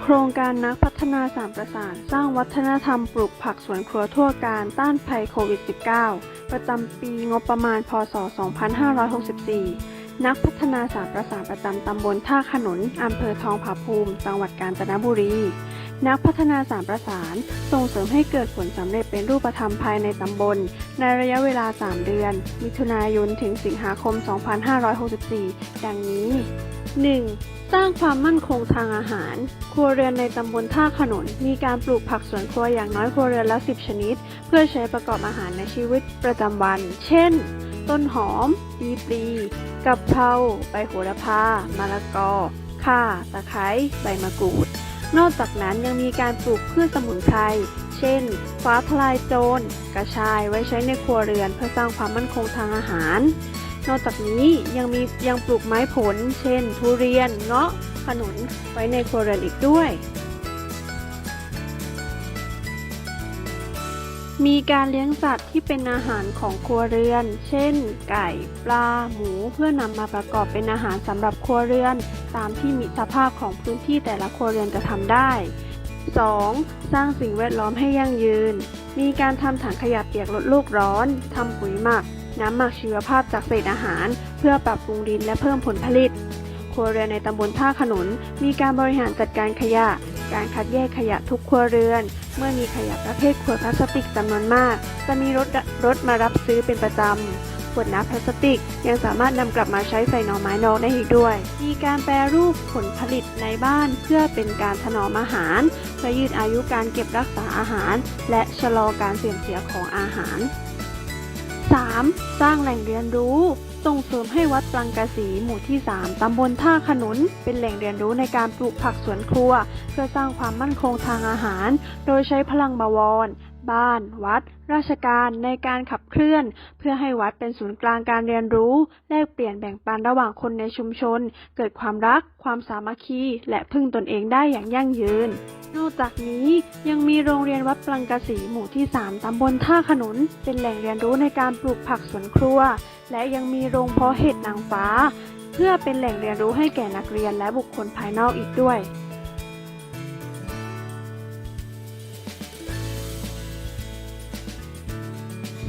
โครงการนักพัฒนาสามประสาน สร้างวัฒนธรรมปลูกผักสวนครัวทั่วการต้านภัยโควิด -19 ประจำปีงบประมาณ พศ 2564 นักพัฒนาสามประสานประจำตำบลท่าขนุนอำเภอทองผาภูมิ จังหวัดกาญจนบุรี นักพัฒนาสามประสาน ส่งเสริมให้เกิดผลสำเร็จเป็นรูปธรรมภายในตำบล ในระยะเวลา 3 เดือน มิถุนายนถึงสิงหาคม 2564 ดังนี้ 1. สร้างความมั่นคงทางอาหาร ครัวเรือนในตำบลท่าขนุนมีการปลูกผักสวนครัวอย่างน้อยครัวเรือนละ 10 ชนิด เพื่อใช้ประกอบอาหารในชีวิตประจำวัน เช่น ต้นหอม ดีปลีกะเพรา ใบโหระพามะละกอข่า ตะไคร้ ใบมะกรูด นอกจากนั้นยังมีการปลูกพืชสมุนไพร เช่น ฟ้าทลายโจร กระชายไว้ใช้ในครัวเรือนเพื่อสร้างความมั่นคงทางอาหาร นอกจากนี้ยังมียังปลูกไม้ผล เช่น ทุเรียน เงาะ ขนุน ไว้ในครัวเรือนอีกด้วย มีการเลี้ยงสัตว์ที่เป็นอาหารของครัวเรือน เช่น ไก่ ปลา หมู เพื่อนำมาประกอบเป็นอาหารสำหรับครัวเรือน ตามที่มีสภาพของพื้นที่แต่ละครัวเรือนจะทำได้ 2. สร้างสิ่งแวดล้อมให้ยั่งยืน มีการทำถังขยะเปียกลดโลกร้อน ทำปุ๋ยหมัก น้ำหมักชีวภาพจากเศษอาหาร เพื่อปรับปรุงดินและเพิ่มผลผลิต ครัวเรือนในตำบลท่าขนุน มีการบริหารจัดการขยะ การคัดแยกขยะทุกครัวเรือน เมื่อมีขยะประเภทขวดพลาสติกจำนวนมาก จะมีรถรถมารับซื้อเป็นประจำขวดน้ำพลาสติกยังสามารถนำกลับมาใช้ใส่หน่อไม้นอกได้อีกด้วย มีการแปรรูปผลผลิตในบ้านเพื่อเป็นการถนอมอาหารเพื่อยืดอายุการเก็บรักษาอาหาร และชะลอการเสื่อมเสียของอาหาร 3. สร้างแหล่งเรียนรู้ ส่งเสริมให้วัดปลังกะสีหมู่ที่ 3 ตำบลท่าขนุน เป็นแหล่งเรียนรู้ในการปลูกผักสวนครัว เพื่อสร้างความมั่นคงทางอาหาร โดยใช้พลังบวร บ้าน วัด ราชการในการขับเคลื่อน เพื่อให้วัดเป็นศูนย์กลางการเรียนรู้ แลกเปลี่ยนแบ่งปันระหว่างคนในชุมชน เกิดความรัก ความสามัคคี และพึ่งตนเองได้อย่างยั่งยืน นอกจากนี้ยังมีโรงเรียนวัดปลังกะสีหมู่ที่ 3 ตำบลท่าขนุน เป็นแหล่งเรียนรู้ในการปลูกผักสวนครัว และยังมีโรงเพาะเห็ดนางฟ้า เพื่อเป็นแหล่งเรียนรู้ให้แก่นักเรียนและบุคคลภายนอกอีกด้วย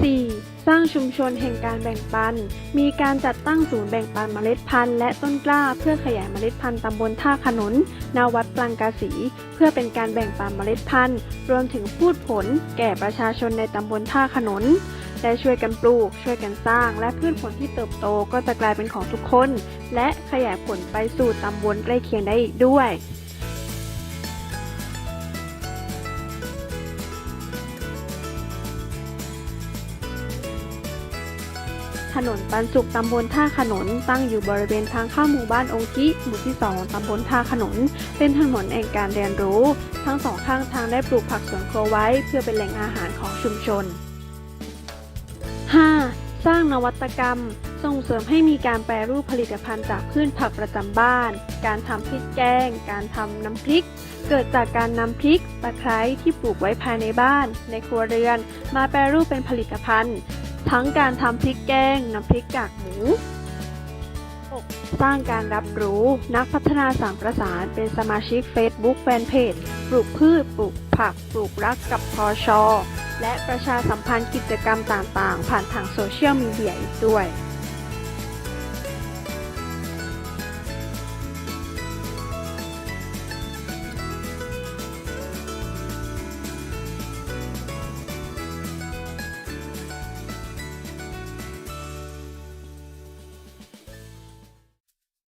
4. สร้างชุมชนแห่งการแบ่งปัน มีการจัดตั้งศูนย์แบ่งปันเมล็ดพันธุ์และต้นกล้า เพื่อขยายเมล็ดพันธุ์ตำบลท่าขนุนนาวัดปลังกาสี เพื่อเป็นการแบ่งปันเมล็ดพันธุ์ รวมถึงพูดผล แก่ประชาชนในตำบลท่าขนุนได้ช่วยกันปลูก ช่วยกันสร้าง และพืชผลที่เติบโตก็จะกลายเป็นของทุกคน และขยายผลไปสู่ตำบลใกล้เคียงได้อีกด้วย ถนนปันสุขตำบลท่าขนน ตั้งอยู่บริเวณทางเข้าหมู่บ้านองคิหมู่ที่ 2ตำบลท่าขนน เป็นถนนแห่งการเรียนรู้ ทั้งสองข้างทางได้ปลูกผักสวนครัวไว้ เพื่อเป็นแหล่งอาหารของชุมชน 5. สร้างนวัตกรรม ส่งเสริมให้มีการแปรรูปผลิตภัณฑ์จากพืชผักประจำบ้าน การทำพริกแกง การทำน้ำพริก เกิดจากการนำพริก ตะไคร้ที่ปลูกไว้ภายในบ้าน ในครัวเรือน มาแปรรูปเป็นผลิตภัณฑ์ ทั้งการทำพริกแกงน้ำพริกกากหมู 6. สร้างการรับรู้นักพัฒนาสามประสานเป็นสมาชิก Facebook แฟนเพจปลูกพืช ปลูกผัก ปลูกรักกับพอชอและประชาสัมพันธ์กิจกรรมต่างๆ ผ่านทางโซเชียลมีเดียอีกด้วย